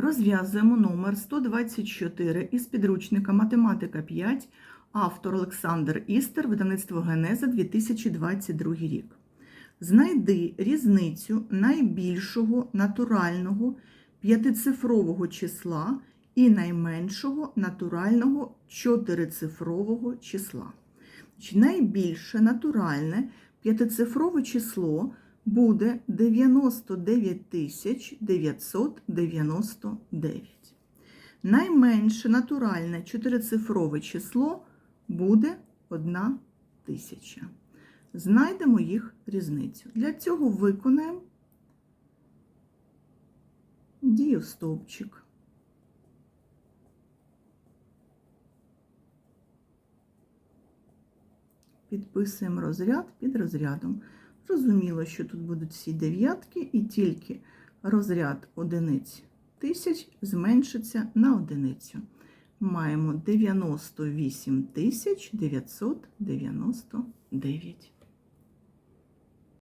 Розв'язуємо номер 124 із підручника Математика 5, автор Олександр Істер, видавництво Генеза 2022 рік. Знайди різницю найбільшого натурального п'ятицифрового числа і найменшого натурального чотирицифрового числа. Найбільше натуральне п'ятицифрове число буде 99 999. Найменше натуральне чотирицифрове число буде 1 тисяча. Знайдемо їх різницю. Для цього виконаємо дієстовпчик. Підписуємо розряд під розрядом. Зрозуміло, що тут будуть всі дев'ятки, і тільки розряд одиниць тисяч зменшиться на одиницю. Маємо 98 999.